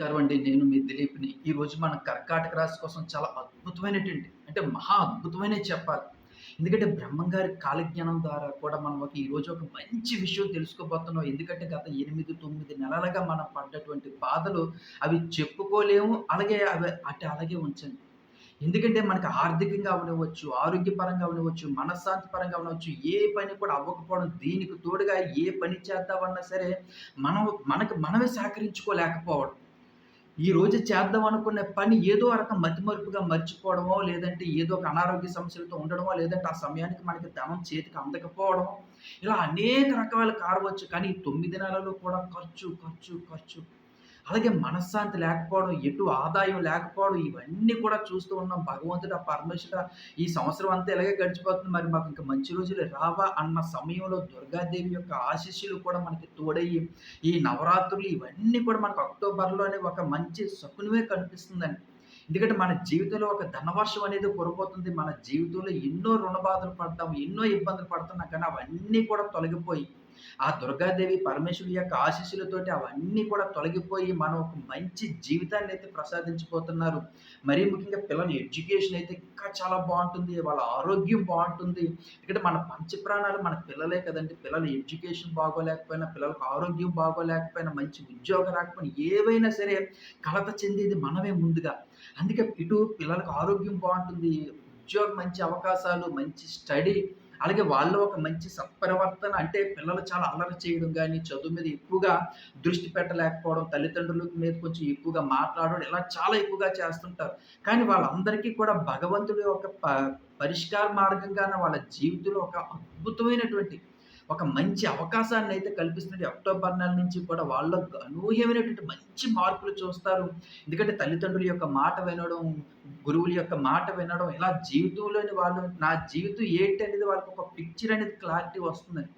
నమస్కారం అండి. నేను మీ దిలీప్ని. ఈరోజు మన కర్కాటక రాశి కోసం చాలా అద్భుతమైనటువంటి అంటే మహా అద్భుతమైనవి చెప్పాలి. ఎందుకంటే బ్రహ్మంగారి కాలజ్ఞానం ద్వారా కూడా మనం ఒక ఈరోజు ఒక మంచి విషయం తెలుసుకోబోతున్నాం. ఎందుకంటే గత ఎనిమిది తొమ్మిది నెలలుగా మనం పడ్డటువంటి బాధలు అవి చెప్పుకోలేము అలాగే అవి అటు అలాగే ఉంచండి. ఎందుకంటే మనకు ఆర్థికంగా ఉండవచ్చు ఆరోగ్యపరంగా ఉండవచ్చు మనశ్శాంతి పరంగా ఉండవచ్చు ఏ పని కూడా అవ్వకపోవడం దీనికి తోడుగా ఏ పని చేద్దామన్నా సరే మనం మనకు మనమే సహకరించుకోలేకపోవడం. ఈ రోజు చేద్దాం అనుకునే పని ఏదో రకం మతిమరుపుగా మర్చిపోవడమో లేదంటే ఏదో ఒక అనారోగ్య సమస్యలతో ఉండడమో లేదంటే ఆ సమయానికి మనకి ధనం చేతికి అందకపోవడం ఇలా అనేక రకాల కారవచ్చు. కానీ తొమ్మిది నెలలు కూడా ఖర్చు ఖర్చు ఖర్చు. అలాగే మనశ్శాంతి లేకపోవడం ఎటు ఆదాయం లేకపోవడం ఇవన్నీ కూడా చూస్తూ ఉన్నాం. భగవంతుడు పరమేశ్వర ఈ సంవత్సరం అంతా ఇలాగే గడిచిపోతుంది. మరి మాకు ఇంకా మంచి రోజులు రావా అన్న సమయంలో దుర్గాదేవి యొక్క ఆశీస్సులు కూడా మనకి తోడయ్యి ఈ నవరాత్రులు ఇవన్నీ కూడా మనకు అక్టోబర్లోనే ఒక మంచి శకునమే కనిపిస్తుందండి. ఎందుకంటే మన జీవితంలో ఒక ధనవర్షం అనేది పొరపోతుంది మన జీవితంలో ఎన్నో రుణబాధలు పడతాం ఎన్నో ఇబ్బందులు పడుతున్నాం. కానీ అవన్నీ కూడా తొలగిపోయి ఆ దుర్గాదేవి పరమేశ్వరి యొక్క ఆశీస్సులతోటి అవన్నీ కూడా తొలగిపోయి మనం ఒక మంచి జీవితాన్ని అయితే ప్రసాదించిపోతున్నారు మరీ ముఖ్యంగా పిల్లల ఎడ్యుకేషన్ అయితే ఇంకా చాలా బాగుంటుంది వాళ్ళ ఆరోగ్యం బాగుంటుంది. ఎందుకంటే మన పంచప్రాణాలు మన పిల్లలే కదండి. పిల్లల ఎడ్యుకేషన్ బాగోలేకపోయినా పిల్లలకు ఆరోగ్యం బాగోలేకపోయినా మంచి ఉద్యోగం రాకపోయినా ఏవైనా సరే కలత చెందేది మనమే ముందుగా. అందుకే ఇటు పిల్లలకు ఆరోగ్యం బాగుంటుంది ఉద్యోగం మంచి అవకాశాలు మంచి స్టడీ అలాగే వాళ్ళు ఒక మంచి సత్ప్రవర్తన అంటే పిల్లలు చాలా అల్లరి చేయడం కానీ చదువు మీద ఎక్కువగా దృష్టి పెట్టలేకపోవడం తల్లిదండ్రుల మీద కొంచెం ఎక్కువగా మాట్లాడడం ఇలా చాలా ఎక్కువగా చేస్తుంటారు. కానీ వాళ్ళందరికీ కూడా భగవంతుడి ఒక ప పరిష్కార మార్గంగానే వాళ్ళ జీవితంలో ఒక అద్భుతమైనటువంటి ఒక మంచి అవకాశాన్ని అయితే కల్పిస్తుంది అక్టోబర్ నెల నుంచి కూడా వాళ్ళ అనూహ్యమైనటువంటి మంచి మార్పులు చూస్తారు. ఎందుకంటే తల్లిదండ్రుల యొక్క మాట వినడం గురువుల యొక్క మాట వినడం ఇలా జీవితంలోని వాళ్ళు నా జీవితం ఏంటి అనేది వాళ్ళకి ఒక పిక్చర్ అనేది క్లారిటీ వస్తుందని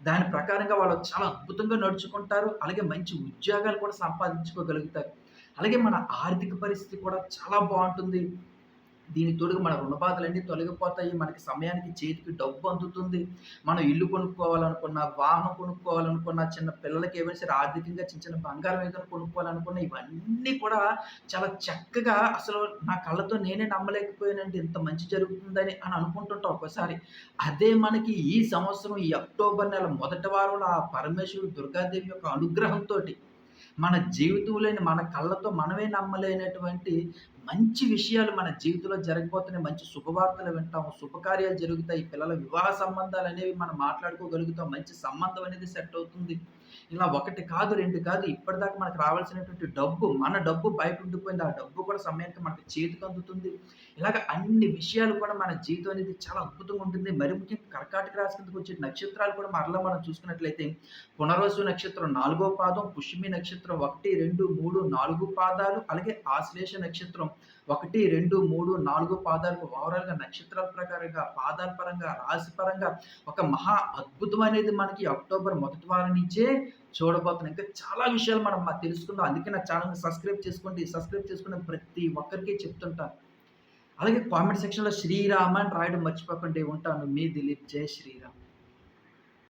దాని ప్రకారంగా వాళ్ళు చాలా అద్భుతంగా నడుచుకుంటారు. అలాగే మంచి ఉద్యోగాలు కూడా సంపాదించుకోగలుగుతారు. అలాగే మన ఆర్థిక పరిస్థితి కూడా చాలా బాగుంటుంది. దీని తోడుగా మన రుణబాధలన్నీ తొలగిపోతాయి. మనకి సమయానికి చేతికి డబ్బు అందుతుంది. మనం ఇల్లు కొనుక్కోవాలనుకున్న వాహనం కొనుక్కోవాలనుకున్న చిన్న పిల్లలకి ఏమైనా సరే ఆర్థికంగా చిన్న చిన్న బంగారం ఏదైనా కొనుక్కోవాలనుకున్న ఇవన్నీ కూడా చాలా చక్కగా అసలు నా కళ్ళతో నేనే నమ్మలేకపోయానండి. ఇంత మంచి జరుగుతుందని అని అనుకుంటుంటాం ఒకసారి అదే మనకి ఈ సంవత్సరం ఈ అక్టోబర్ నెల మొదటి వారంలో ఆ పరమేశ్వరుడు దుర్గాదేవి యొక్క అనుగ్రహంతో మన జీవితంలోని మన కళ్ళతో మనమే నమ్మలేనటువంటి మంచి విషయాలు మన జీవితంలో జరగబోతున్నాయి. మంచి శుభవార్తలు వింటాము. శుభకార్యాలు జరుగుతాయి. పిల్లల వివాహ సంబంధాలు అనేవి మనం మాట్లాడుకోగలుగుతాం. మంచి సంబంధం అనేది సెట్ అవుతుంది. ఇలా ఒకటి కాదు రెండు కాదు ఇప్పటిదాకా మనకు రావాల్సినటువంటి డబ్బు మన డబ్బు బయట ఉండిపోయింది. ఆ డబ్బు కూడా సమయానికి మనకి చేతికి అందుతుంది. ఇలాగ అన్ని విషయాలు కూడా మన జీవితం అనేది చాలా అద్భుతంగా ఉంటుంది. మరి ముఖ్యంగా కర్కాటక రాశి కిందకు వచ్చే నక్షత్రాలు కూడా మరలా మనం చూసుకున్నట్లయితే పునర్వసు నక్షత్రం నాలుగో పాదం పుష్మి నక్షత్రం ఒకటి రెండు మూడు నాలుగు పాదాలు అలాగే ఆశ్లేష నక్షత్రం ఒకటి రెండు మూడు నాలుగు పాదాలకు ఓవరాల్గా నక్షత్రాల ప్రకారంగా పాదాల పరంగా రాశి పరంగా ఒక మహా అద్భుతం అనేది మనకి అక్టోబర్ మొదటి వారం నుంచే చూడబోతున్నాం. ఇంకా చాలా విషయాలు మనం తెలుసుకుందాం. అందుకే నా ఛానల్ని సబ్స్క్రైబ్ చేసుకోండి. సబ్స్క్రైబ్ చేసుకున్న ప్రతి ఒక్కరికి చెప్తుంటాను అలాగే కామెంట్ సెక్షన్లో శ్రీరామ అని రాయడం మర్చిపోకండి ఉంటాను. మీ దిలీప్ జై శ్రీరామ్.